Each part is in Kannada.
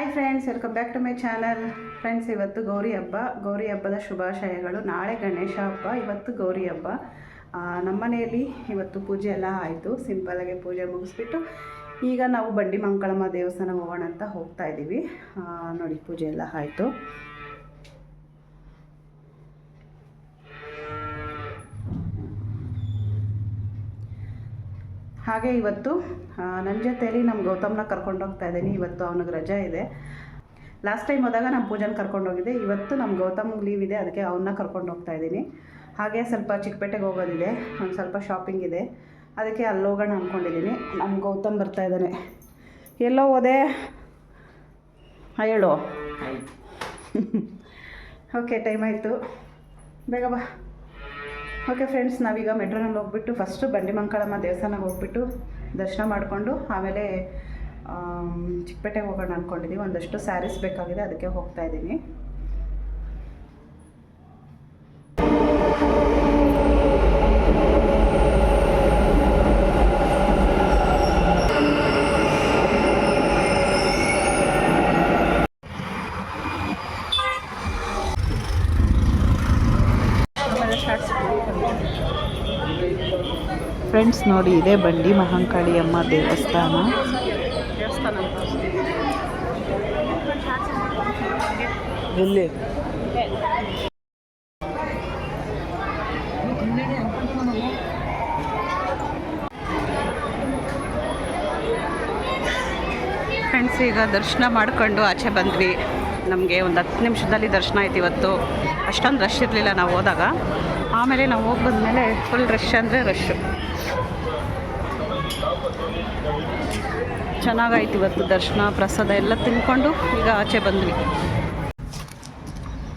Hi friends welcome back to my channel friends ಇವತ್ತು ಗೌರಿ ಹಬ್ಬ. ಗೌರಿ ಹಬ್ಬದ ಶುಭಾಶಯಗಳು. ನಾಳೆ ಗಣೇಶ ಹಬ್ಬ, ಇವತ್ತು ಗೌರಿ ಹಬ್ಬ. ನಮ್ಮನೆಯಲ್ಲಿ ನಮ್ಮ ಮನೆಯಲ್ಲಿ ಇವತ್ತು ಪೂಜೆ ಎಲ್ಲ ಆಯಿತು. ಸಿಂಪಲಾಗಿ ಪೂಜೆ ಮುಗಿಸ್ಬಿಟ್ಟು ಈಗ ನಾವು ಬಂಡಿ ಮಂಕಳಮ್ಮ ದೇವಸ್ಥಾನ ಹೋಗೋಣ ಅಂತ ಹೋಗ್ತಾ ಇದ್ದೀವಿ. ನೋಡಿ, ಪೂಜೆ ಎಲ್ಲ ಆಯಿತು. ಹಾಗೆ ಇವತ್ತು ನನ್ನ ಜೊತೆಯಲ್ಲಿ ನಮ್ಮ ಗೌತಮ್ನ ಕರ್ಕೊಂಡು ಹೋಗ್ತಾ ಇದ್ದೀನಿ. ಇವತ್ತು ಅವನಿಗೆ ರಜೆ ಇದೆ. ಲಾಸ್ಟ್ ಟೈಮ್ ಹೋದಾಗ ನಮ್ಮ ಪೂಜನ್ ಕರ್ಕೊಂಡು ಹೋಗಿದ್ದೆ. ಇವತ್ತು ನಮ್ಮ ಗೌತಮ್ ಲೀವ್ ಇದೆ. ಅದಕ್ಕೆ ಅವನ್ನ ಕರ್ಕೊಂಡು ಹೋಗ್ತಾ ಇದ್ದೀನಿ. ಹಾಗೆ ಸ್ವಲ್ಪ ಚಿಕ್ಕಪೇಟೆಗೆ ಹೋಗೋದಿದೆ. ಒಂದು ಸ್ವಲ್ಪ ಶಾಪಿಂಗ್ ಇದೆ. ಅದಕ್ಕೆ ಅಲ್ಲಿ ಹೋಗೋಣ ಅಂದ್ಕೊಂಡಿದ್ದೀನಿ ನಮ್ಮ ಗೌತಮ್ ಬರ್ತಾ ಇದ್ದಾನೆ. ಎಲ್ಲೋ ಹೋದೆ? ಹಾಂ ಹೇಳು. ಓಕೆ ಟೈಮ್ ಆಯಿತು. ಬೇಗ ಬಾ. ಓಕೆ ಫ್ರೆಂಡ್ಸ್ ನಾವೀಗ ಮೆಟ್ರೋನಲ್ಲಿ ಹೋಗ್ಬಿಟ್ಟು ಫಸ್ಟು ಬಂಡಿ ಮಂಕಳಮ್ಮ ದೇವಸ್ಥಾನಕ್ಕೆ ಹೋಗ್ಬಿಟ್ಟು ದರ್ಶನ ಮಾಡಿಕೊಂಡು ಆಮೇಲೆ ಆಮ್, ಚಿಕ್ಕಪೇಟೆಗೆ ಹೋಗೋಣ ಅಂದ್ಕೊಂಡಿದ್ದೀವಿ ಒಂದಷ್ಟು ಸ್ಯಾರೀಸ್ ಬೇಕಾಗಿದೆ ಅದಕ್ಕೆ ಹೋಗ್ತಾ ಇದ್ದೀನಿ. ಫ್ರೆಂಡ್ಸ್ ನೋಡಿ ಇದೇ ಬಂಡಿ ಮಹಾಂಕಾಳಿ ಅಮ್ಮ ದೇವಸ್ಥಾನ. ಎಲ್ಲಿ? ಫ್ರೆಂಡ್ಸ್ ಈಗ ದರ್ಶನ ಮಾಡ್ಕೊಂಡು ಆಚೆ ಬಂದ್ವಿ. ನಮಗೆ ಒಂದು ಹತ್ತು ನಿಮಿಷದಲ್ಲಿ ದರ್ಶನ ಆಯ್ತು ಇವತ್ತು. ಅಷ್ಟೊಂದು ರಶ್ ಇರಲಿಲ್ಲ ನಾವು ಹೋದಾಗ. ಆಮೇಲೆ ನಾವು ಹೋಗಿ ಬಂದಮೇಲೆ ಫುಲ್ ರಶ್ ಅಂದರೆ ರಶ್ಶು ಚೆನ್ನಾಗಾಯ್ತು ಇವತ್ತು ದರ್ಶನ ಪ್ರಸಾದ ಎಲ್ಲ ತಿನ್ಕೊಂಡು ಈಗ ಆಚೆ ಬಂದ್ವಿ.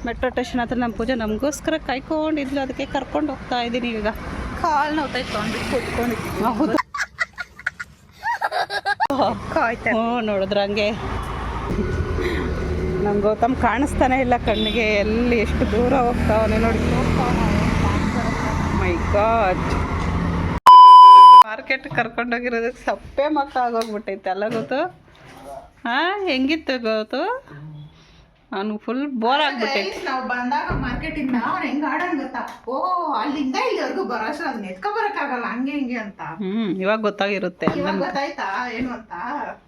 ಮೆಟ್ರೋ ಸ್ಟೇಷನ್ ಹತ್ರ ನಮ್ಮ ಪೂಜೆ ನಮಗೋಸ್ಕರ ಕಾಯ್ಕೊಂಡಿದ್ಲು ಅದಕ್ಕೆ ಕರ್ಕೊಂಡು ಹೋಗ್ತಾ ಇದ್ದೀನಿ ಈಗ. ಕಾಲು ನೋವು ಅಂದ್ಬಿಟ್ಟು ಕೂತ್ಕೊಂಡಿದ್ದೀನಿ ಹೌದು. ಕಾಯ್ತಾ ಹ್ಞೂ ನೋಡಿದ್ರ ಹಂಗೆ. ನಮ್ಮ ಗೌತಮ್ ಕಾಣಿಸ್ತಾನೆ ಇಲ್ಲ ಕಣ್ಣಿಗೆ ಎಲ್ಲಿ ಎಷ್ಟು ದೂರ ಹೋಗ್ತಾವನೆ ನೋಡಿ. ಮೈ ಗಾಡ್ ಮಾರ್ಕೆಟ್ ಕರ್ಕೊಂಡೋಗಿರೋದಕ್ಕೆ ಸಪ್ಪೆ ಮಕ್ಕ ಆಗೋಗ್ಬಿಟ್ಟೈತೆ ಅಲ್ಲ ಗೊತ್ತು? ಹಾಂ ಹೆಂಗಿತ್ತು ಗೊತ್ತು? ಅವ್ನಿಗೆ ಫುಲ್ ಬೋರ್ ಆಗ್ಬಿಟ್ಟೈತೆ. ನಾವು ಬಂದಾಗ ಮಾರ್ಕೆಟ್ ಇಂದ ಅವ್ನು ಹೆಂಗ್ ಆಡೋಣ ಗೊತ್ತಾ? ಓ ಅಲ್ಲಿಂದ ಇಲ್ಲಿವರೆಗೂ ಬರೋಷ್ಟು ಅದನ್ನ ಎತ್ಕೊ ಆಗಲ್ಲ ಹಂಗೆ ಹಿಂಗೆ ಅಂತ. ಹ್ಞೂ ಇವಾಗ ಗೊತ್ತಾಗಿರುತ್ತೆ ಇವಾಗ ಗೊತ್ತಾಯ್ತಾ ಏನು ಅಂತ?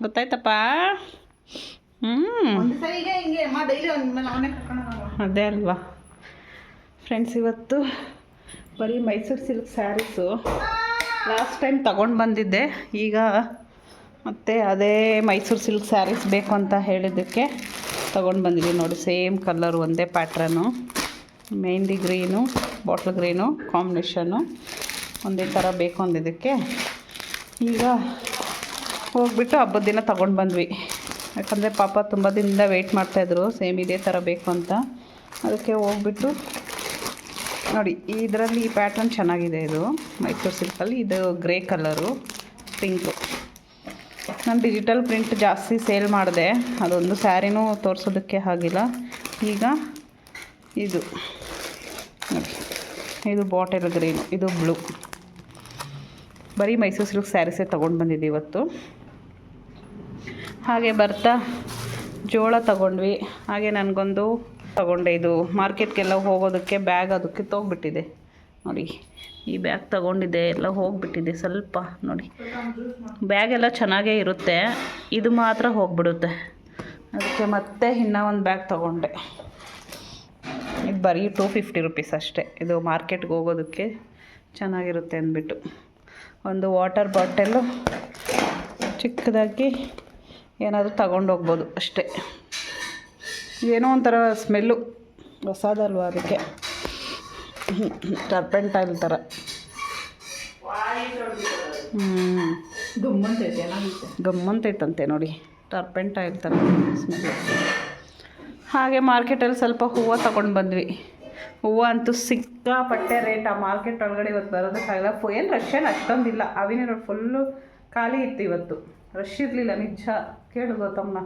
ಗೊತ್ತಾಯ್ತಪ್ಪ? ಹ್ಞೂ ಹಿಂಗೆ ಅಮ್ಮ ಡೈಲಿ ಒಂದ್ ಮೇಲೆ ಅವನೇ ಕರ್ಕೊಂಡು ಅದೇ ಅಲ್ವಾ? ಫ್ರೆಂಡ್ಸ್ ಇವತ್ತು ಬರೀ Mysore silk sarees last time ತಗೊಂಡು ಬಂದಿದ್ದೆ. ಈಗ ಮತ್ತೆ ಅದೇ ಮೈಸೂರು ಸಿಲ್ಕ್ ಸ್ಯಾರೀಸ್ ಬೇಕು ಅಂತ ಹೇಳಿದ್ದಕ್ಕೆ ತೊಗೊಂಡು ಬಂದಿದ್ದೀನಿ ನೋಡಿ. ಸೇಮ್ ಕಲರ್ ಒಂದೇ pattern mehndi green bottle green combination ಒಂದೇ ಥರ ಬೇಕು ಅಂದಿದ್ದಕ್ಕೆ. ಈಗ ಹೋಗ್ಬಿಟ್ಟು ಹಬ್ಬದ ದಿನ ತಗೊಂಡು ಬಂದ್ವಿ. ಯಾಕಂದರೆ ಪಾಪ ತುಂಬ ದಿನದಿಂದ ವೆಯ್ಟ್ ಮಾಡ್ತಾಯಿದ್ರು ಸೇಮ್ ಇದೇ ಥರ ಬೇಕು ಅಂತ. ಅದಕ್ಕೆ ಹೋಗ್ಬಿಟ್ಟು ನೋಡಿ, ಇದರಲ್ಲಿ ಈ ಪ್ಯಾಟ್ರನ್ ಚೆನ್ನಾಗಿದೆ ಇದು. ಮೈಸೂರು ಸಿಲ್ಕಲ್ಲಿ ಇದು ಗ್ರೇ ಕಲರು, ಪಿಂಕು. ನಾನು ಡಿಜಿಟಲ್ ಪ್ರಿಂಟ್ ಜಾಸ್ತಿ ಸೇಲ್ ಮಾಡಿದೆ. ಅದೊಂದು ಸ್ಯಾರಿನೂ ತೋರಿಸೋದಕ್ಕೆ ಆಗಿಲ್ಲ. ಈಗ ಇದು. ಇದು ಬಾಟಲ್ ಗ್ರೀನ್, ಇದು ಬ್ಲೂ. ಬರೀ ಮೈಸೂರು ಸಿಲ್ಕ್ ಸ್ಯಾರೀಸೇ ತೊಗೊಂಡು ಬಂದಿದ್ದೆ ಇವತ್ತು. ಹಾಗೆ ಬರ್ತಾ ಜೋಳ ತಗೊಂಡ್ವಿ. ಹಾಗೆ ನನಗೊಂದು ತಗೊಂಡೆ. ಇದು ಮಾರ್ಕೆಟ್ಗೆಲ್ಲ ಹೋಗೋದಕ್ಕೆ ಬ್ಯಾಗ್ ಅದಕ್ಕೆ ತೋಗ್ಬಿಟ್ಟಿದೆ. ನೋಡಿ, ಈ ಬ್ಯಾಗ್ ತಗೊಂಡಿದ್ದೆ, ಎಲ್ಲ ಹೋಗ್ಬಿಟ್ಟಿದೆ ಸ್ವಲ್ಪ, ನೋಡಿ. ಬ್ಯಾಗೆಲ್ಲ ಚೆನ್ನಾಗೇ ಇರುತ್ತೆ, ಇದು ಮಾತ್ರ ಹೋಗ್ಬಿಡುತ್ತೆ. ಅದಕ್ಕೆ ಮತ್ತೆ ಇನ್ನೂ ಒಂದು ಬ್ಯಾಗ್ ತಗೊಂಡೆ. ಇದು ಬರೀ ಟೂ ಫಿಫ್ಟಿ ರುಪೀಸ್ ಅಷ್ಟೇ. ಇದು ಮಾರ್ಕೆಟ್ಗೆ ಹೋಗೋದಕ್ಕೆ ಚೆನ್ನಾಗಿರುತ್ತೆ ಅಂದ್ಬಿಟ್ಟು. ಒಂದು ವಾಟರ್ ಬಾಟಲು ಚಿಕ್ಕದಾಗಿ ಏನಾದರೂ ತಗೊಂಡು ಹೋಗ್ಬೋದು ಅಷ್ಟೇ. ಏನೋ ಒಂಥರ ಸ್ಮೆಲ್ಲು ಹೊಸದಲ್ವ ಅದಕ್ಕೆ? ಟರ್ಪೆಂಟೈಲ್ ಥರ ಗಮ್ಮಂತೈತಂತೆ ನೋಡಿ ಟರ್ಪೆಂಟೈಲ್ ಥರ ಸ್ಮೆಲ್ ಹಾಗೆ ಮಾರ್ಕೆಟಲ್ಲಿ ಸ್ವಲ್ಪ ಹೂವು ತಗೊಂಡು ಬಂದ್ವಿ. ಹೂವು ಅಂತೂ ಸಿಕ್ಕಾಪಟ್ಟೆ ರೇಟ್ ಆ ಮಾರ್ಕೆಟ್ ಒಳಗಡೆ ಇವತ್ತು ಬರೋದಕ್ಕಾಗಲ್ಲ. ಫು ಏನು ರಶ್ ಏನು ಅಷ್ಟೊಂದಿಲ್ಲ. ಅವಿನ ಫುಲ್ಲು ಖಾಲಿ ಇತ್ತು ಇವತ್ತು. ರಶ್ ಇರಲಿಲ್ಲ ನಿಜ. ಕೇಳು ಗೌತಮ್ನ.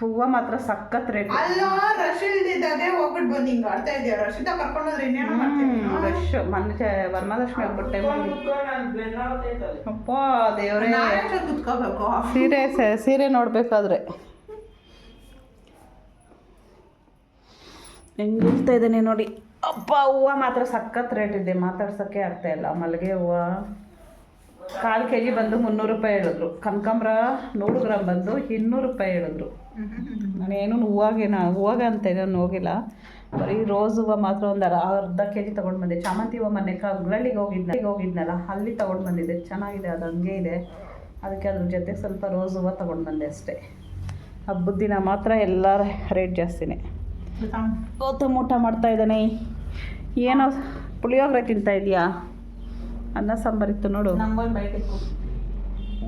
ಹೂವು ಮಾತ್ರ ಸಖತ್ ರೇಟ್ ಅಲ್ಲ ರಶ್ ಇಲ್ದಿದ್ದಾಗ ಹೋಗ್ಬಿಟ್ಟು ಬಂದು ಹಿಂಗೆ ಆಡ್ತಾ ಇದೆಯಾ. ಕರ್ಕೊಂಡು ಹೋದ್ರೆ ಇನ್ನೇನು ಮಾಡ್ತೀನಿ ರಶ್ ಮೊನ್ನೆ ವರಮಹಾಲಕ್ಷ್ಮಿ ಹೋಗ್ಬಿಟ್ಟೆ ಟೈಮಲ್ಲಿ. ಅಪ್ಪ ದೇವರೇ. ನಾನೇ ಕುತ್ಕೋಬೇಕು ಸೀರೆ ಸೆ- ಸೀರೆ ನೋಡ್ಬೇಕಾದ್ರೆ. ಹೆಂಗೆ ಇರ್ತಾ ಇದ್ದಾನೆ ನೋಡಿ. ಅಪ್ಪ ಹೂವು ಮಾತ್ರ ಸಖತ್ ರೇಟ್ ಇದೆ. ಮಾತಾಡ್ಸೋಕ್ಕೆ ಅರ್ಥ ಇಲ್ಲ. ಮಲ್ಲಿಗೆ ಹೂವು. ಕಾಲು ಕೆ ಜಿ ಬಂದು ಮುನ್ನೂರು ರೂಪಾಯಿ ಹೇಳಿದ್ರು. ಕನಕಾಂಬ್ರ ನೂರು ಗ್ರಾಮ್ ಬಂದು ಇನ್ನೂರು ರೂಪಾಯಿ ಹೇಳಿದ್ರು. ನಾನೇನು ಹೂವಾಗೇನ ಹೂವಾಗ ಅಂತ ನಾನು ಹೋಗಿಲ್ಲ. ಬರೀ ರೋಸ್ ಹೂವು ಮಾತ್ರ ಒಂದು ಅರ ಅರ್ಧ ಕೆ ಜಿ ತೊಗೊಂಡು ಬಂದೆ. ಚಾಮಂತಿ ಹೂವು ಮೊನ್ನೆ ಕಗ್ಲಳ್ಳಿಗೆ ಹೋಗಿದ್ನ ಹೋಗಿದ್ನಲ್ಲ ಅಲ್ಲಿ ತೊಗೊಂಡು ಬಂದಿದ್ದೆ. ಚೆನ್ನಾಗಿದೆ ಅದು ಹಂಗೆ ಇದೆ. ಅದಕ್ಕೆ ಅದ್ರ ಜೊತೆ ಸ್ವಲ್ಪ ರೋಸ್ ಹೂವು ತೊಗೊಂಡು ಬಂದೆ ಅಷ್ಟೇ. ಹಬ್ಬದ ದಿನ ಮಾತ್ರ ಎಲ್ಲ ರೇಟ್ ಜಾಸ್ತಿನೇ. ಗೌತಮ್ ಊಟ ಮಾಡ್ತಾ ಇದ್ದಾನೆ. ಏನೋ ಪುಳಿಯೋಗರೆ ತಿಂತಾ ಇದೆಯಾ ಅನ್ನ ಸಾಂಬಾರಿತ್ತು ನೋಡು.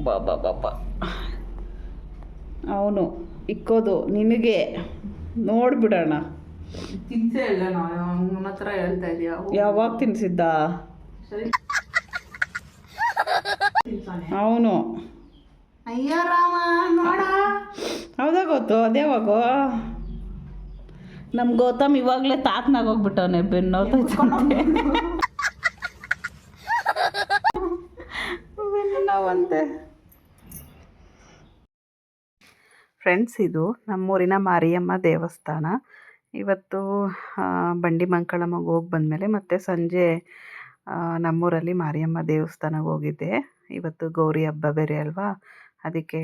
ಬಾಬಾ ಬಾಬಾ ಅವನು ಇಕ್ಕೋದು ನಿನಗೆ ನೋಡ್ಬಿಡೋಣ. ಯಾವಾಗ ತಿನ್ಸಿದ್ದ? ಅವನು. ಅಯ್ಯ ರಾಮ ನೋಡ. ಹೌದಾ ಗೊತ್ತು? ಅದೇ ಯಾವಾಗೋ? ನಮ್ಮ ಗೌತಮ್ ಇವಾಗಲೇ ತಾತನಾಗ ಹೋಗ್ಬಿಟ್ಟವನೆ ಬೆನ್ನೋತೈತೆ ಬೆನ್ನೋವಂತೆ ಫ್ರೆಂಡ್ಸ್ ಇದು ನಮ್ಮೂರಿನ ಮಾರಿಯಮ್ಮ ದೇವಸ್ಥಾನ. ಇವತ್ತು ಬಂಡಿ ಮಂಕಳಮ್ಮಗೆ ಹೋಗಿ ಬಂದಮೇಲೆ ಮತ್ತೆ ಸಂಜೆ ನಮ್ಮೂರಲ್ಲಿ ಮಾರಿಯಮ್ಮ ದೇವಸ್ಥಾನಕ್ಕೆ ಹೋಗಿದ್ದೆ. ಇವತ್ತು ಗೌರಿ ಹಬ್ಬ ಬೇರೆ ಅಲ್ವಾ? ಅದಕ್ಕೆ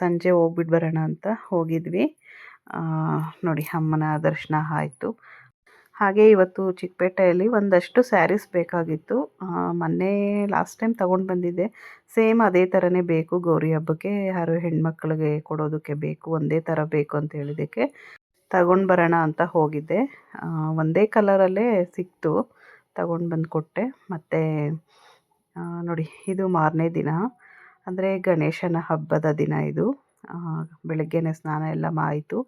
ಸಂಜೆ ಹೋಗ್ಬಿಟ್ಟು ಬರೋಣ ಅಂತ ಹೋಗಿದ್ವಿ. ನೋಡಿ, ಅಮ್ಮನ ದರ್ಶನ ಆಯಿತು. ಹಾಗೆ ಇವತ್ತು ಚಿಕ್ಕಪೇಟೆಯಲ್ಲಿ ಒಂದಷ್ಟು ಸ್ಯಾರೀಸ್ ಬೇಕಾಗಿತ್ತು. ಮೊನ್ನೆ ಲಾಸ್ಟ್ ಟೈಮ್ ತೊಗೊಂಡು ಬಂದಿದ್ದೆ. ಸೇಮ್ ಅದೇ ಥರನೇ ಬೇಕು ಗೌರಿ ಹಬ್ಬಕ್ಕೆ. ಯಾರು ಹೆಣ್ಮಕ್ಳಿಗೆ ಕೊಡೋದಕ್ಕೆ ಬೇಕು, ಒಂದೇ ಥರ ಬೇಕು ಅಂತ ಹೇಳಿದ್ದಕ್ಕೆ ತಗೊಂಡು ಬರೋಣ ಅಂತ ಹೋಗಿದ್ದೆ. ಒಂದೇ ಕಲರಲ್ಲೇ ಸಿಕ್ತು, ತಗೊಂಡು ಬಂದು ಕೊಟ್ಟೆ. ಮತ್ತು ನೋಡಿ, ಇದು ಮಾರನೇ ದಿನ. ಅಂದರೆ ಗಣೇಶನ ಹಬ್ಬದ ದಿನ ಇದು. ಬೆಳಗ್ಗೆನೇ ಸ್ನಾನ ಎಲ್ಲ ಮಾಯಿತು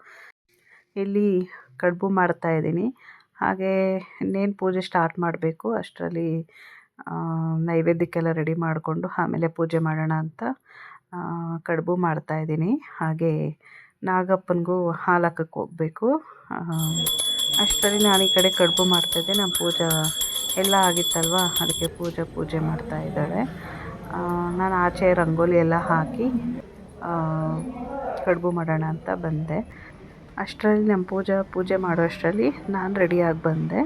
ಇಲ್ಲಿ ಕಡುಬು ಮಾಡ್ತಾ ಇದ್ದೀನಿ. ಹಾಗೆ ಇನ್ನೇನು ಪೂಜೆ ಸ್ಟಾರ್ಟ್ ಮಾಡಬೇಕು, ಅಷ್ಟರಲ್ಲಿ ನೈವೇದ್ಯಕ್ಕೆಲ್ಲ ರೆಡಿ ಮಾಡಿಕೊಂಡು ಆಮೇಲೆ ಪೂಜೆ ಮಾಡೋಣ ಅಂತ ಕಡುಬು ಮಾಡ್ತಾ ಇದ್ದೀನಿ. ಹಾಗೆ ನಾಗಪ್ಪನಿಗೂ ಹಾಲು ಹಾಕಕ್ಕೆ ಹೋಗಬೇಕು. ಅಷ್ಟರಲ್ಲಿ ನಾನು ಈ ಕಡೆ ಕಡುಬು ಮಾಡ್ತಾಯಿದ್ದೆ ನಮ್ಮ ಪೂಜಾ ಎಲ್ಲ ಆಗಿತ್ತಲ್ವ? ಅದಕ್ಕೆ ಪೂಜೆ ಪೂಜೆ ಮಾಡ್ತಾ ಇದ್ದಾಳೆ. ನಾನು ಆಚೆ ರಂಗೋಲಿ ಎಲ್ಲ ಹಾಕಿ ಕಡುಬು ಮಾಡೋಣ ಅಂತ ಬಂದೆ. ಅಷ್ಟರಲ್ಲಿ ನಮ್ಮ ಪೂಜಾ, ಪೂಜೆ ಮಾಡೋ ಅಷ್ಟರಲ್ಲಿ ನಾನು ರೆಡಿಯಾಗಿ ಬಂದೆ.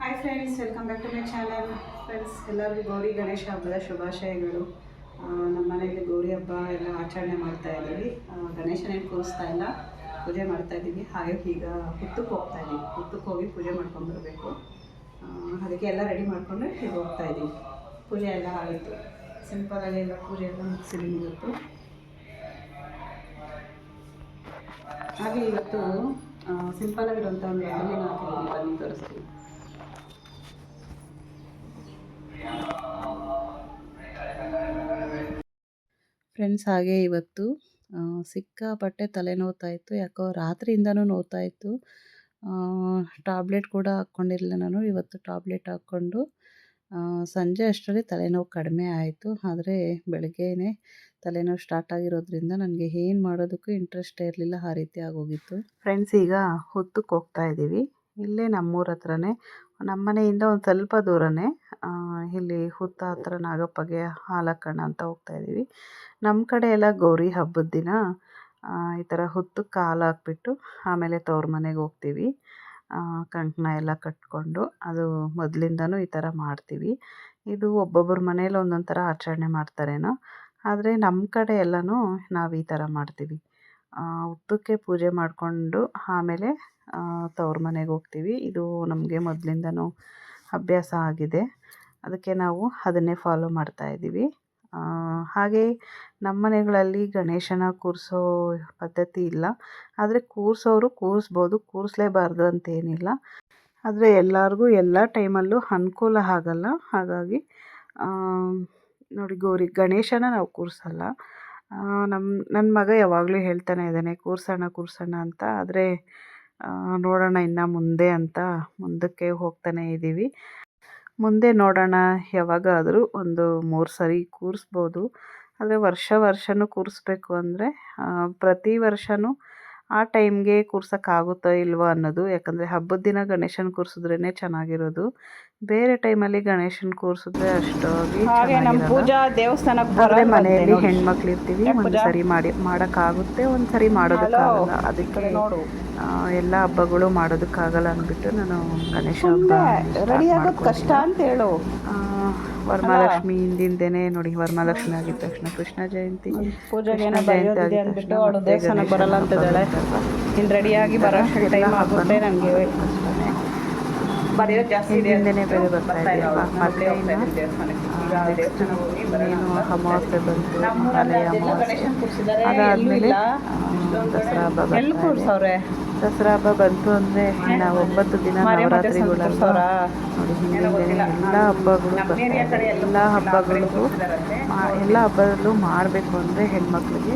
Hi friends welcome back to my channel friends ಎಲ್ಲರಿಗೂ ಗೌರಿ ಗಣೇಶ ಹಬ್ಬದ ಶುಭಾಶಯಗಳು. ನಮ್ಮ ಮನೆಯಲ್ಲಿ ಗೌರಿ ಹಬ್ಬ ಎಲ್ಲ ಆಚರಣೆ ಮಾಡ್ತಾ ಇದ್ದೀವಿ. ಗಣೇಶನೇ ಕೂರಿಸ್ತಾ ಇಲ್ಲ. ಪೂಜೆ ಮಾಡ್ತಾ ಇದ್ದೀವಿ. ಹಾಗೆ ಈಗ ಹುತ್ತಕ್ಕೆ ಹೋಗ್ತಾ ಇದ್ದೀವಿ. ಹುತ್ತಕ್ಕೆ ಹೋಗಿ ಪೂಜೆ ಮಾಡ್ಕೊಂಡು ಬರಬೇಕು. ಅದಕ್ಕೆ ಎಲ್ಲ ರೆಡಿ ಮಾಡಿಕೊಂಡು ಈಗ ಹೋಗ್ತಾ ಇದ್ದೀವಿ. ಪೂಜೆ ಎಲ್ಲ ಆಯಿತು. ಸಿಂಪಲಾಗಿ ಎಲ್ಲ ಪೂಜೆ ಎಲ್ಲ ಮುಗಿಸಿದ್ದೀನಿ ಇವತ್ತು. ಹಾಗೆ ಇವತ್ತು ಸಿಂಪಲ್ ಆಗಿರುವಂಥ ಒಂದು ಅಡುಗೆ ಹಾಕಿದ್ದೀನಿ ಬನ್ನಿ ತೋರಿಸ್ತೀನಿ. ಫ್ರೆಂಡ್ಸ್ ಹಾಗೆ ಇವತ್ತು ಸಿಕ್ಕಾಪಟ್ಟೆ ತಲೆ ನೋವ್ತಾ ಇತ್ತು, ಯಾಕೋ ರಾತ್ರಿಯಿಂದನೂ ನೋವ್ತಾ ಇತ್ತು. ಟ್ಯಾಬ್ಲೆಟ್ ಕೂಡ ಹಾಕ್ಕೊಂಡಿರಲಿಲ್ಲ ನಾನು, ಇವತ್ತು ಟ್ಯಾಬ್ಲೆಟ್ ಹಾಕ್ಕೊಂಡು. ಸಂಜೆ ಅಷ್ಟರಲ್ಲಿ ತಲೆನೋವು ಕಡಿಮೆ ಆಯಿತು. ಆದರೆ ಬೆಳಗ್ಗೆನೇ ತಲೆನೋವು ಸ್ಟಾರ್ಟ್ ಆಗಿರೋದ್ರಿಂದ ನನಗೆ ಏನು ಮಾಡೋದಕ್ಕೂ ಇಂಟ್ರೆಸ್ಟೇ ಇರಲಿಲ್ಲ. ಆ ರೀತಿ ಆಗೋಗಿತ್ತು. ಫ್ರೆಂಡ್ಸ್ ಈಗ ಹುತ್ತಕ್ಕೆ ಹೋಗ್ತಾ ಇದ್ದೀವಿ ಇಲ್ಲೇ ನಮ್ಮೂರ ಹತ್ರನೇ, ನಮ್ಮ ಮನೆಯಿಂದ ಒಂದು ಸ್ವಲ್ಪ ದೂರನೇ ಇಲ್ಲಿ ಹುತ್ತ ಹತ್ರ ನಾಗಪ್ಪಗೆ ಹಾಲಕ್ಕಣ್ಣ ಅಂತ ಹೋಗ್ತಾ ಇದ್ದೀವಿ ನಮ್ಮ ಕಡೆ ಎಲ್ಲ ಗೌರಿ ಹಬ್ಬದ ದಿನ ಈ ಥರ ಹುತ್ತಕ್ಕೆ ಹಾಲು ಹಾಕ್ಬಿಟ್ಟು ಆಮೇಲೆ ತವ್ರ ಮನೆಗೆ ಹೋಗ್ತೀವಿ. ಕಂಕಣ ಎಲ್ಲ ಕಟ್ಕೊಂಡು ಅದು ಮೊದಲಿಂದನೂ ಈ ಥರ ಮಾಡ್ತೀವಿ. ಇದು ಒಬ್ಬೊಬ್ಬರ ಮನೇಲಿ ಒಂದೊಂದು ಥರ ಆಚರಣೆ ಮಾಡ್ತಾರೇನೋ, ಆದರೆ ನಮ್ಮ ಕಡೆ ಎಲ್ಲನೂ ನಾವು ಈ ಥರ ಮಾಡ್ತೀವಿ. ಉತ್ತಕ್ಕೆ ಪೂಜೆ ಮಾಡಿಕೊಂಡು ಆಮೇಲೆ ತವ್ರ ಮನೆಗೆ ಹೋಗ್ತೀವಿ. ಇದು ನಮಗೆ ಮೊದಲಿಂದನೂ ಅಭ್ಯಾಸ ಆಗಿದೆ. ಅದಕ್ಕೆ ನಾವು ಅದನ್ನೇ ಫಾಲೋ ಮಾಡ್ತಾ ಇದ್ದೀವಿ ಹಾಗೆ ನಮ್ಮ ಮನೆಗಳಲ್ಲಿ ಗಣೇಶನ ಕೂರಿಸೋ ಪದ್ಧತಿ ಇಲ್ಲ. ಆದರೆ ಕೂರಿಸೋರು ಕೂರಿಸ್ಬೋದು, ಕೂರಿಸ್ಲೇಬಾರ್ದು ಅಂತೇನಿಲ್ಲ. ಆದರೆ ಎಲ್ಲರಿಗೂ ಎಲ್ಲ ಟೈಮಲ್ಲೂ ಅನುಕೂಲ ಆಗಲ್ಲ. ಹಾಗಾಗಿ ನೋಡಿ ಗೌರಿ, ಗಣೇಶನ ನಾವು ಕೂರಿಸಲ್ಲ. ನಮ್ಮ ನನ್ನ ಮಗ ಯಾವಾಗಲೂ ಹೇಳ್ತಾನೆ ಇದ್ದಾನೆ, ಕೂರಿಸೋಣ ಕೂರಿಸೋಣ ಅಂತ. ಆದರೆ ನೋಡೋಣ ಇನ್ನು ಮುಂದೆ ಅಂತ ಮುಂದಕ್ಕೆ ಹೋಗ್ತಾನೆ ಇದ್ದೀವಿ ಮುಂದೆ ನೋಡೋಣ ಯಾವಾಗಾದರೂ ಒಂದು ಮೂರು ಸರಿ ಕೂರಿಸ್ಬೋದು. ಆದರೆ ವರ್ಷ ವರ್ಷವೂ ಕೂರಿಸ್ಬೇಕು ಅಂದರೆ ಪ್ರತಿ ವರ್ಷವೂ ಆ ಟೈಮ್ಗೆ ಕೂರ್ಸೋಕ್ಕಾಗುತ್ತೋ ಇಲ್ವೋ ಅನ್ನೋದು. ಯಾಕಂದರೆ ಹಬ್ಬದ ದಿನ ಗಣೇಶನ ಕೂರಿಸಿದ್ರೇ ಚೆನ್ನಾಗಿರೋದು. ಬೇರೆ ಟೈಮಲ್ಲಿ ಗಣೇಶನ ಕೂರಿಸಿದ್ರೆ ಅಷ್ಟಾಗಿ ಹಾಗೆ ನಮ್ಮ ಪೂಜಾ ದೇವಸ್ಥಾನಕ್ಕೆ ಆದರೆ ಮನೆಯಲ್ಲಿ. ಹೆಣ್ಮಕ್ಳು ಇರ್ತೀವಿ ಒಂದು ಸರಿ ಮಾಡಿ ಮಾಡೋಕ್ಕಾಗುತ್ತೆ ಒಂದು ಸರಿ ಮಾಡೋದಕ್ಕಾಗಲ್ಲ. ಅದಕ್ಕೆ ಎಲ್ಲ ಹಬ್ಬಗಳು ಮಾಡೋದಕ್ಕಾಗಲ್ಲ ಅಂದ್ಬಿಟ್ಟು ನಾನು ಗಣೇಶ ಹಬ್ಬ ರೆಡಿ ಆಗೋದು ಕಷ್ಟ ಅಂತ ಹೇಳು. ವರಮಹಾಲಕ್ಷ್ಮಿ ಹಿಂದಿಂದೇನೆ ನೋಡಿ ವರಮಹಾಲಕ್ಷ್ಮಿ ಆಗಿದ ತಕ್ಷಣ ಕೃಷ್ಣ ಜಯಂತಿ. ಪೂಜೆಗೆ ಜಯಂತಿ ಅಂದ್ಬಿಟ್ಟು ತಕ್ಷಣ ಅವಳು ದೇವಸ್ಥಾನಕ್ಕೆ ಬರಲ್ಲ ಅಂತಿದ್ದಾಳೆ ಇನ್ ಇನ್ನು ರೆಡಿಯಾಗಿ ಬರೋ ಟೈಮ್ ಆಗುತ್ತೆ ನನಗೆ. ಬರೆಯೋದು ಜಾಸ್ತಿ ಇದೆ ಬೇರೆ ಬರ್ತಾ ಇದೆ ಮತ್ತೆ ಹೋಗ್ತಾ ದೇವಸ್ಥಾನಕ್ಕೆ. ಈಗ ಹೋಗಿ ಬರೋಣ. ಅಮಾವಾಸ್ಯೆ ಬಂತು ಅಲ್ಲಿ ಅಮಾವಾಸ್ಯೆ ಅದಾದ್ಮೇಲೆ. ದಸರಾ ಹಬ್ಬ. ಎಲ್ಲಿ ಬರ್ತಾ ದಸರಾ ಹಬ್ಬ ಬಂತು ಅಂದರೆ ಇನ್ನು ಒಂಬತ್ತು ದಿನ ನವರಾತ್ರಿಗಳ ನವರಾತ್ರಿಗಳಲ್ವ ದೇವಸ್ಥಾನ ನೋಡಿ ಏನೋ ಗೊತ್ತಿಲ್ಲ. ಎಲ್ಲ ಹಬ್ಬಗಳು ಎಲ್ಲ ಹಬ್ಬಗಳಿಗೂ. ಎಲ್ಲ ಹಬ್ಬದಲ್ಲೂ ಮಾಡಬೇಕು ಅಂದರೆ ಹೆಣ್ಮಕ್ಳಿಗೆ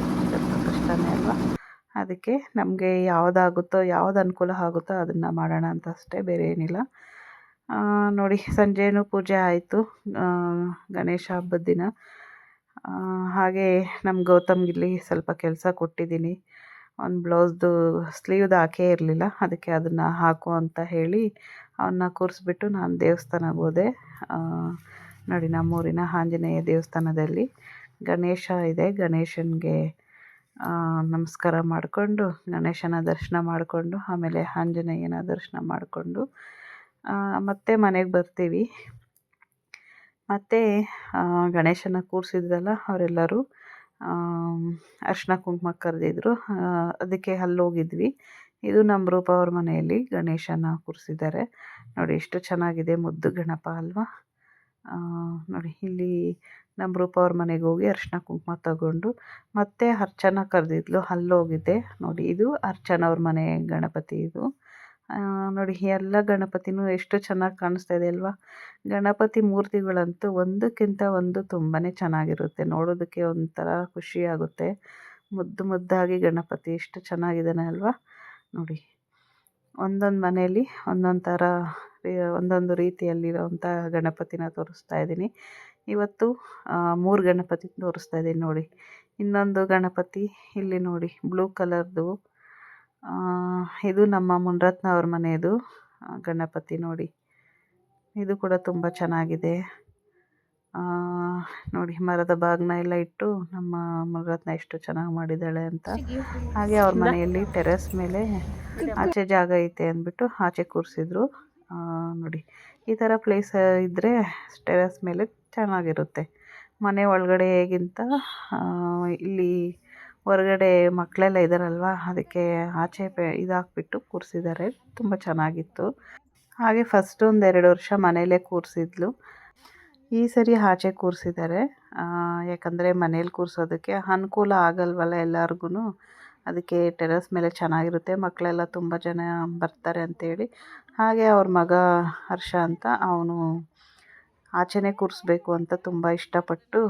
ಅದಕ್ಕೆ ನಮಗೆ ಯಾವುದಾಗುತ್ತೋ, ಯಾವ್ದು ಅನುಕೂಲ ಆಗುತ್ತೋ ಅದನ್ನು ಮಾಡೋಣ ಅಂತ ಅಷ್ಟೇ, ಬೇರೆ ಏನಿಲ್ಲ. ನೋಡಿ, ಸಂಜೆನೂ ಪೂಜೆ ಆಯಿತು. ಗಣೇಶ ಹಬ್ಬದ ದಿನ. ಹಾಗೆ ನಮ್ಮ ಗೌತಮ್ಗಿಲ್ಲಿ ಸ್ವಲ್ಪ ಕೆಲಸ ಕೊಟ್ಟಿದ್ದೀನಿ. ಒಂದು ಬ್ಲೌಸ್ದು ಸ್ಲೀವ್ದು ಹಾಕೇ ಇರಲಿಲ್ಲ, ಅದಕ್ಕೆ ಅದನ್ನು ಹಾಕು ಅಂತ ಹೇಳಿ ಅವನ್ನ ಕೂರಿಸ್ಬಿಟ್ಟು ನಾನು ದೇವಸ್ಥಾನಕ್ಕೆ ಹೋದೆ. ನೋಡಿ, ನಮ್ಮೂರಿನ ಆಂಜನೇಯ ದೇವಸ್ಥಾನದಲ್ಲಿ ಗಣೇಶ ಇದೆ, ಗಣೇಶನಿಗೆ ನಮಸ್ಕಾರ ಮಾಡಿಕೊಂಡು, ಗಣೇಶನ ದರ್ಶನ ಮಾಡಿಕೊಂಡು, ಆಮೇಲೆ ಆಂಜನೇಯನ ದರ್ಶನ ಮಾಡಿಕೊಂಡು ಮತ್ತೆ ಮನೆಗೆ ಬರ್ತೀವಿ. ಮತ್ತು ಗಣೇಶನ ಕೂರಿಸಿದ್ರಲ್ಲ ಅವರೆಲ್ಲರೂ ಅರ್ಶಿನ ಕುಂಕುಮ ಕರೆದಿದ್ರು. ಅದಕ್ಕೆ ಅಲ್ಲೋಗಿದ್ವಿ. ಇದು ನಮ್ಮ ರೂಪ ಅವ್ರ ಮನೆಯಲ್ಲಿ ಗಣೇಶನ ಕೂರಿಸಿದ್ದಾರೆ. ನೋಡಿ, ಎಷ್ಟು ಚೆನ್ನಾಗಿದೆ ಮುದ್ದು ಗಣಪ ಅಲ್ವಾ? ನೋಡಿ, ಇಲ್ಲಿ ನಮ್ಮ ರೂಪ ಅವ್ರ ಮನೆಗೆ ಹೋಗಿ ಅರ್ಶಿನ ಕುಂಕುಮ ತಗೊಂಡು ಮತ್ತೆ ಅರ್ಚನ ಕರೆದಿದ್ಲು. ಅಲ್ಲೋಗಿದ್ದೆ. ನೋಡಿ, ಇದು ಅರ್ಚನ ಅವ್ರ ಮನೆ ಗಣಪತಿ ಇದು. ನೋಡಿ ಎಲ್ಲ ಗಣಪತಿನೂ ಎಷ್ಟು ಚೆನ್ನಾಗಿ ಕಾಣಿಸ್ತಾ ಇದೆ ಅಲ್ವಾ? ಗಣಪತಿ ಮೂರ್ತಿಗಳಂತೂ ಒಂದಕ್ಕಿಂತ ಒಂದು ತುಂಬಾ ಚೆನ್ನಾಗಿರುತ್ತೆ. ನೋಡೋದಕ್ಕೆ ಒಂಥರ ಖುಷಿ ಆಗುತ್ತೆ. ಮುದ್ದು ಮುದ್ದಾಗಿ ಗಣಪತಿ ಎಷ್ಟು ಚೆನ್ನಾಗಿದ್ದಾನೆ ಅಲ್ವಾ? ನೋಡಿ ಒಂದೊಂದು ಮನೆಯಲ್ಲಿ ಒಂದೊಂದು ಥರ ಒಂದೊಂದು ರೀತಿಯಲ್ಲಿರುವಂಥ ಗಣಪತಿನ ತೋರಿಸ್ತಾ ಇದ್ದೀನಿ. ಇವತ್ತು ಮೂರು ಗಣಪತಿ ತೋರಿಸ್ತಾ ಇದ್ದೀನಿ ನೋಡಿ. ಇನ್ನೊಂದು ಗಣಪತಿ ಇಲ್ಲಿ ನೋಡಿ, ಬ್ಲೂ ಕಲರ್ದು. ಇದು ನಮ್ಮ ಮುನ್ರತ್ನ ಅವ್ರ ಮನೆಯದು ಗಣಪತಿ ನೋಡಿ. ಇದು ಕೂಡ ತುಂಬ ಚೆನ್ನಾಗಿದೆ. ನೋಡಿ, ಮರದ ಬಾಗ್ನ ಎಲ್ಲ ಇಟ್ಟು ನಮ್ಮ ಮುನ್ರತ್ನ ಎಷ್ಟು ಚೆನ್ನಾಗಿ ಮಾಡಿದ್ದಾಳೆ ಅಂತ. ಹಾಗೆ ಅವ್ರ ಮನೆಯಲ್ಲಿ ಟೆರೆಸ್ ಮೇಲೆ ಆಚೆ ಜಾಗ ಐತೆ ಅಂದ್ಬಿಟ್ಟು ಆಚೆ ಕೂರಿಸಿದ್ರು. ನೋಡಿ, ಈ ಥರ ಪ್ಲೇಸ್ ಇದ್ದರೆ ಟೆರೆಸ್ ಮೇಲೆ ಚೆನ್ನಾಗಿರುತ್ತೆ. ಮನೆ ಒಳಗಡೆಗಿಂತ ಹೇಗಿಂತ ಇಲ್ಲಿ ಹೊರಗಡೆ ಮಕ್ಕಳೆಲ್ಲ ಇದ್ದಾರಲ್ವ ಅದಕ್ಕೆ ಆಚೆ ಇದಾಕ್ಬಿಟ್ಟು ಕೂರಿಸಿದ್ದಾರೆ. ತುಂಬ ಚೆನ್ನಾಗಿತ್ತು. ಹಾಗೆ ಫಸ್ಟ್ ಎರಡು ವರ್ಷ ಮನೆಯಲ್ಲೇ ಕೂರಿಸಿದ್ಲು. ಈ ಸರಿ ಆಚೆ ಕೂರಿಸಿದ್ದಾರೆ. ಯಾಕಂದರೆ ಮನೇಲಿ ಕೂರಿಸೋದಕ್ಕೆ ಅನುಕೂಲ ಆಗಲ್ವಲ್ಲ ಎಲ್ಲರಿಗೂ ಅದಕ್ಕೆ ಟೆರಸ್ ಮೇಲೆ ಚೆನ್ನಾಗಿರುತ್ತೆ. ಮಕ್ಕಳೆಲ್ಲ ತುಂಬ ಜನ ಬರ್ತಾರೆ ಅಂತೇಳಿ. ಹಾಗೆ ಅವ್ರ ಮಗ ಹರ್ಷ ಅಂತ ಅವನು ಆಚೆನೇ ಕೂರಿಸ್ಬೇಕು ಅಂತ ತುಂಬ ಇಷ್ಟಪಟ್ಟು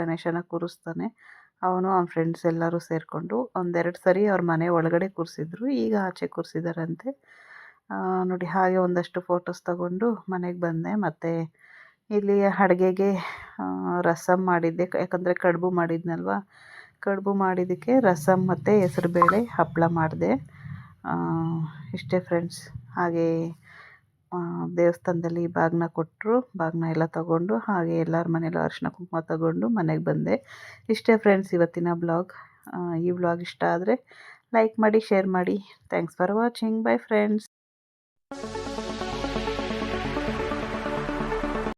ಗಣೇಶನ ಕೂರಿಸ್ತಾನೆ. ಅವನು ಅವನ ಫ್ರೆಂಡ್ಸ್ ಎಲ್ಲರೂ ಸೇರಿಕೊಂಡು ಒಂದೆರಡು ಸರಿ ಅವ್ರ ಮನೆ ಒಳಗಡೆ ಕೂರಿಸಿದ್ರು. ಈಗ ಆಚೆ ಕೂರಿಸಿದಾರಂತೆ. ನೋಡಿ, ಹಾಗೆ ಒಂದಷ್ಟು ಫೋಟೋಸ್ ತಗೊಂಡು ಮನೆಗೆ ಬಂದೆ. ಮತ್ತು ಇಲ್ಲಿ ಅಡುಗೆಗೆ ರಸಮ್ ಮಾಡಿದ್ದೆ. ಯಾಕಂದರೆ ಕಡುಬು ಮಾಡಿದ್ನಲ್ವ? ಕಡುಬು ಮಾಡಿದ್ದಕ್ಕೆ ರಸಮ್ ಮತ್ತು ಹೆಸರುಬೇಳೆ ಹಪ್ಪಳ ಮಾಡಿದೆ. ಇಷ್ಟೇ ಫ್ರೆಂಡ್ಸ್ ಹಾಗೆ ದೇವಸ್ಥಾನದಲ್ಲಿ ಬಾಗ್ನ ಕೊಟ್ಟರು ಬಾಗ್ನ ಎಲ್ಲ ತಗೊಂಡು, ಹಾಗೆ ಎಲ್ಲರ ಮನೇಲೂ ಅರಿಶಿನ ಕುಂಕುಮ ತಗೊಂಡು ಮನೆಗೆ ಬಂದೆ. ಇಷ್ಟೇ ಫ್ರೆಂಡ್ಸ್ ಇವತ್ತಿನ ಬ್ಲಾಗ್ ಈ ಬ್ಲಾಗ್ ಇಷ್ಟ ಆದರೆ ಲೈಕ್ ಮಾಡಿ ಶೇರ್ ಮಾಡಿ. Thanks for watching bye friends